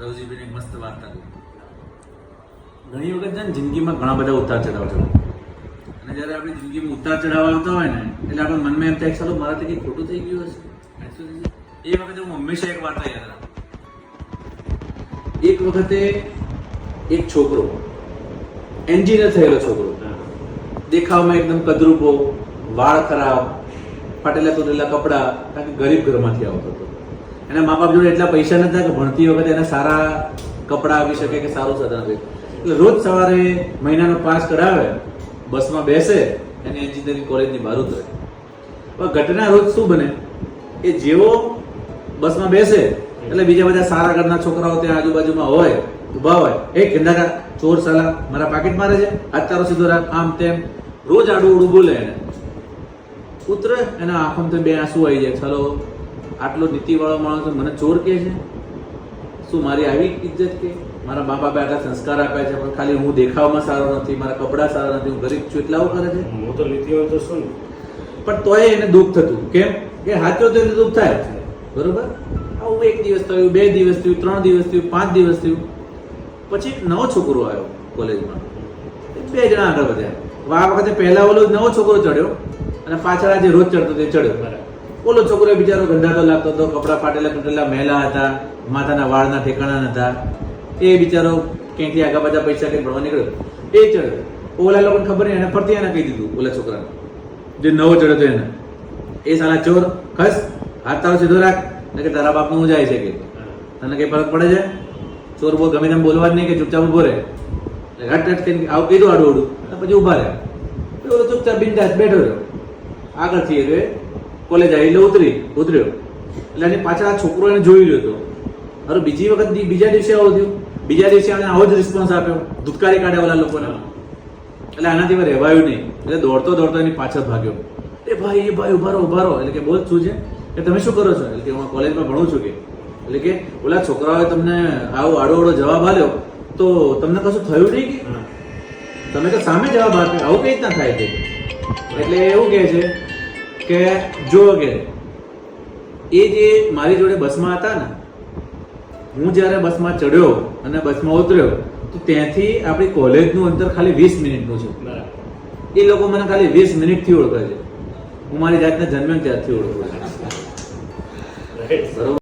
રવજીભાઈને એક મસ્ત વાર્તા કહું. ઘણી વખત છે ને જિંદગીમાં ઘણા બધા ઉતાર ચઢાવ છે અને જ્યારે આપણી જિંદગીમાં ઉતાર ચઢાવ આવતા હોય ને એટલે આપણે મનમાં એમ થાય કે ચાલો મારાથી કંઈ ખોટું થઈ ગયું હશે? એ વખતે હું હંમેશા એક વાર્તા યાદ રાખું. એક વખતે એક છોકરો એન્જિનિયર થયેલો છોકરો દેખાવમાં એકદમ કદરૂપો વાળ ખરાબ ફાટેલા તૂટેલા કપડાં કારણ કે ગરીબ ઘરમાંથી આવતો હતો. એના મા બાપ જોડે એટલા પૈસા નથી કે ભણતી વખતે એને સારા કપડાં આપી શકે કે સારું સાધન આપે એટલે રોજ સવારે મહિનાનો પાસ કરાવે, બસમાં બેસે અને એન્જિનિયરિંગ કોલેજની બહાર ઉતરે. પણ ઘટના રોજ શું બને? એ જેવો બસમાં બેસે, એટલે બીજા બધા સારા ઘરના છોકરાઓ ત્યાં આજુબાજુમાં હોય, ઊભા હોય, એ ગંદાકા ચોર સાલા, મારા પાકીટ મારે છે? હાથ તારો સીધો રાખ આમ તેમ. રોજ આડું ઉડું બોલે એને. ઉતરે, એના આંખમાં તો બે આંસુ આવી જાય ચાલો આટલો નીતિવાળો માણસ મને ચોર કહે છે? શું મારી આવી ઇજ્જત કે? મારા મા બાપે આટલા સંસ્કાર આપ્યા છે પણ ખાલી હું દેખાવમાં સારો નથી મારા કપડાં સારા નથી હું ગરીબ છું એટલા આવું કરે છે? હું તો નીતિવાળો તો શું પણ તોય એને દુઃખ થતું. કેમ? કે હાચો તો એને દુઃખ થાય. બરોબર? આવું એક દિવસ થયું બે દિવસ થયું ત્રણ દિવસ થયું પાંચ દિવસ થયું. પછી એક નવો છોકરો આવ્યો કોલેજમાં. બે જણા આગળ વધ્યા. આ વખતે પહેલા ઓલો નવો છોકરો ચડ્યો અને પાછળ આજે જે રોજ ચડતો તે ચડ્યો. બરાબર ઓલો છોકરો બિચારો ગંધાતો લાગતો હતો, કપડાં ફાટેલા તૂટેલા મહેલા હતા માથાના વાળના ઠેકાણા હતા એ બિચારો ક્યાંકથી આગા બધા પૈસા કંઈ ભણવા નીકળ્યો? એ ચડ્યો ઓલા લોકોને ખબર નહીં, એને ફરતી એને કહી દીધું, ઓલા છોકરાને. જે નવો ચડ્યો હતો એને. એ સાલા ચોર, ખસ, હાથ તારો સીધો રાખ ને કે તારા બાપનું હું જાય છે કે? તને કઈ ફરક પડે છે? ચોર બોલ ગમે તેમ બોલવા જ નહીં કે ચૂપચાપ ઊભો રહે. ઘટ હટ કરીને આવું કીધું આડું આડું પછી ઊભા રહ્યા. ઓલો ચૂપચાપ બિંદાસ બેઠો રહ્યો. આગળથી એ કોલેજ આવી એટલે ઉતરી ઉતર્યો. એટલે એની પાછળ આ છોકરો એને જોઈ રહ્યો હતો. અરે બીજી વખત બીજા દિવસે આવું થયું. બીજા દિવસે આને આવો જ રિસ્પોન્સ આપ્યો ધુતકારી કાઢ્યા લોકોને. એટલે આનાથી મેં રહેવાયું નહીં. એટલે દોડતો દોડતો એની પાછળ ભાગ્યો. એ ભાઈ એ ભાઈ ઉભારો રહો ઊભા રહો. એટલે કે બોલ શું છે? કે તમે શું કરો છો? એટલે કે હું કોલેજમાં ભણું છું કે. એટલે કે ઓલા છોકરાઓએ તમને આવો આડો આડો જવાબ આપ્યો તો તમને કશું થયું નહીં કે? તમે તો સામે જવાબ આપ્યો આવું કઈ રીતના થાય છે? એટલે એવું કહે છે કે જો કે એ જે મારી જોડે બસમાં હતા ને હું જ્યારે બસમાં ચડ્યો અને બસમાં ઉતર્યો તો ત્યાંથી આપણી કોલેજનું અંતર ખાલી વીસ મિનિટનું છે. એ લોકો મને ખાલી વીસ મિનિટથી ઓળખે છે. હું મારી જાતને જન્મ્યો ત્યારથી ઓળખું છું. બરોબર?